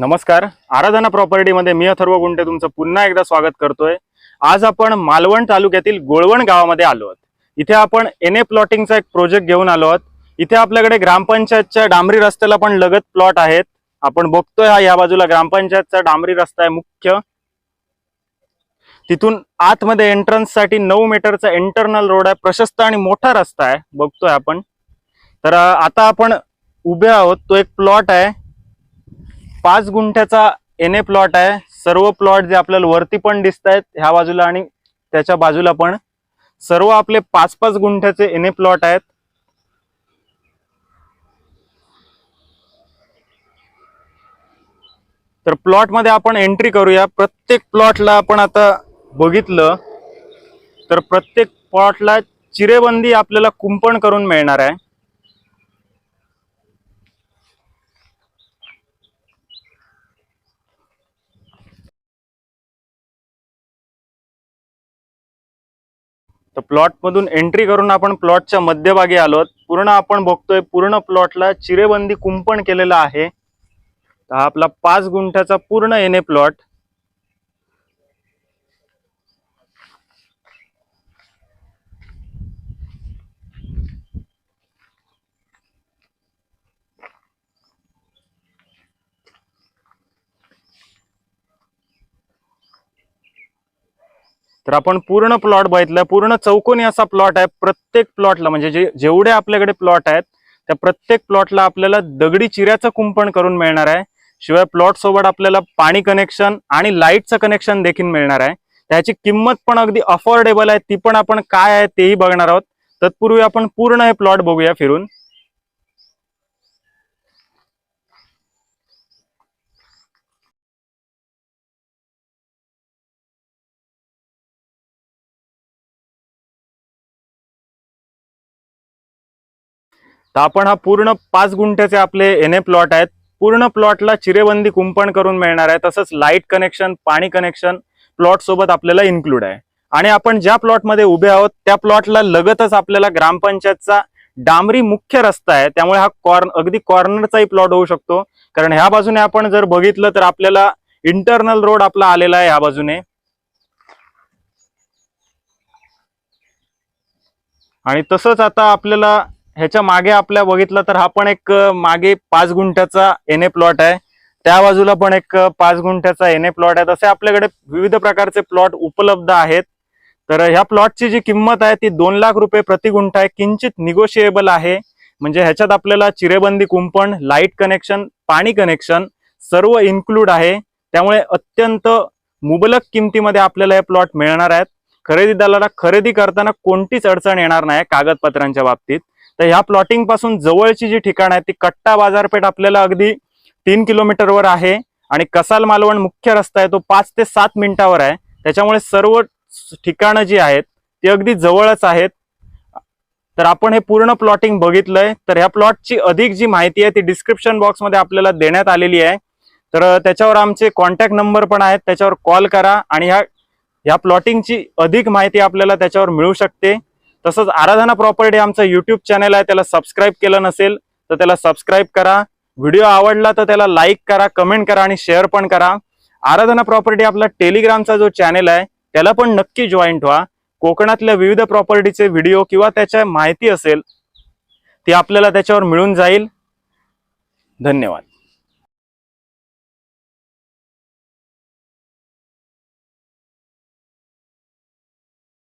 नमस्कार. आराधना प्रॉपर्टीमध्ये मी अथर्व गुंटे तुमचं पुन्हा एकदा स्वागत करतोय. आज आपण मालवण तालुक्यातील गोळवण गावामध्ये आलो आहोत. इथे आपण एन ए प्लॉटिंगचा एक प्रोजेक्ट घेऊन आलो आहोत. इथे आपल्याकडे ग्रामपंचायतच्या डांबरी रस्त्याला पण लगत प्लॉट आहेत. आपण बघतोय हा या बाजूला ग्रामपंचायतचा डांबरी रस्ता आहे मुख्य. तिथून आतमध्ये एंट्रन्ससाठी नऊ मीटरचा इंटरनल रोड आहे. प्रशस्त आणि मोठा रस्ता आहे. बघतोय आपण. तर आता आपण उभे आहोत. तो एक प्लॉट आहे. पाच गुंठ्याचा एन ए प्लॉट आहे. सर्व प्लॉट जे आपल्याला वरती पण दिसत आहेत ह्या बाजूला आणि त्याच्या बाजूला पण. सर्व आपले पाच पाच गुंठ्याचे एन ए प्लॉट आहेत. तर प्लॉटमध्ये आपण एंट्री करूया. प्रत्येक प्लॉटला आपण आता बघितलं तर प्रत्येक प्लॉटला चिरेबंदी आपल्याला कुंपण करून मिळणार आहे. तर प्लॉटमधून एंट्री करून आपण प्लॉटच्या मध्यभागी आलो पूर्ण आपण बघतोय पूर्ण प्लॉटला चिरेबंदी कुंपण केलेलं आहे. तर हा आपला पाच गुंठ्याचा पूर्ण एने प्लॉट तर आपण पूर्ण प्लॉट बघितला पूर्ण चौकोनी असा प्लॉट आहे. प्रत्येक प्लॉटला म्हणजे जे जेवढे आपल्याकडे प्लॉट आहेत त्या प्रत्येक प्लॉटला आपल्याला दगडी चिऱ्याचं कुंपण करून मिळणार आहे. शिवाय प्लॉट सोबत आपल्याला पाणी कनेक्शन आणि लाईटचं कनेक्शन देखील मिळणार आहे. त्याची किंमत पण अगदी अफोर्डेबल आहे. ती पण आपण काय आहे तेही बघणार आहोत. तत्पूर्वी आपण पूर्ण हे प्लॉट बघूया फिरून. तर आपण हा पूर्ण पाच गुंठ्याचे आपले एन ए प्लॉट आहेत. पूर्ण प्लॉटला चिरेबंदी कुंपण करून मिळणार आहे. तसंच लाइट कनेक्शन पाणी कनेक्शन प्लॉट सोबत आपल्याला इन्क्लूड आहे. आणि आपण ज्या प्लॉटमध्ये उभे आहोत त्या प्लॉटला लगतच आपल्याला ग्रामपंचायतचा डांबरी मुख्य रस्ता आहे. त्यामुळे हा कॉर्न अगदी कॉर्नरचाही प्लॉट होऊ शकतो. कारण ह्या बाजूने आपण जर बघितलं तर आपल्याला इंटरनल रोड आपला आलेला आहे ह्या बाजूने. आणि तसंच आता आपल्याला ह्याच्या मागे आपल्या बघितलं तर हा पण एक मागे पाच गुंठ्याचा एन ए प्लॉट आहे. त्या बाजूला पण एक पाच गुंठ्याचा एन ए प्लॉट आहे. तसे आपल्याकडे विविध प्रकारचे प्लॉट उपलब्ध आहेत. तर ह्या प्लॉटची जी किंमत आहे ती दोन लाख रुपये प्रति गुंठा आहे. किंचित निगोशिएबल आहे. म्हणजे ह्याच्यात आपल्याला चिरेबंदी कुंपण लाइट कनेक्शन पाणी कनेक्शन सर्व इन्क्लूड आहे. त्यामुळे अत्यंत मुबलक किमतीमध्ये आपल्याला हे प्लॉट मिळणार आहेत. खरेदीदाराला खरेदी करताना कोणतीच अडचण येणार नाही कागदपत्रांच्या बाबतीत. तर ह्या प्लॉटिंगपासून जवळची जी ठिकाण आहे ती कट्टा बाजारपेठ आपल्याला अगदी तीन किलोमीटरवर आहे. आणि कसाल मालवण मुख्य रस्ता आहे तो पाच ते सात मिनिटावर आहे. त्याच्यामुळे सर्व ठिकाणं जी आहेत ती अगदी जवळच आहेत. तर आपण हे पूर्ण प्लॉटिंग बघितलंय. तर ह्या प्लॉटची अधिक जी माहिती आहे ती डिस्क्रिप्शन बॉक्समध्ये आपल्याला देण्यात आलेली आहे. तर त्याच्यावर आमचे कॉन्टॅक्ट नंबर पण आहेत त्याच्यावर कॉल करा. आणि ह्या ह्या प्लॉटिंगची अधिक माहिती आपल्याला त्याच्यावर मिळू शकते. तसंच आराधना प्रॉपर्टी आमचं युट्यूब चॅनल आहे त्याला सबस्क्राईब केलं नसेल तर त्याला सबस्क्राईब करा. व्हिडिओ आवडला तर त्याला लाईक करा कमेंट करा आणि शेअर पण करा. आराधना प्रॉपर्टी आपला टेलिग्रामचा जो चॅनल आहे त्याला पण नक्की जॉईंट व्हा कोकणातल्या विविध प्रॉपर्टीचे व्हिडिओ किंवा त्याच्या माहिती असेल ती आपल्याला त्याच्यावर मिळून जाईल. धन्यवाद.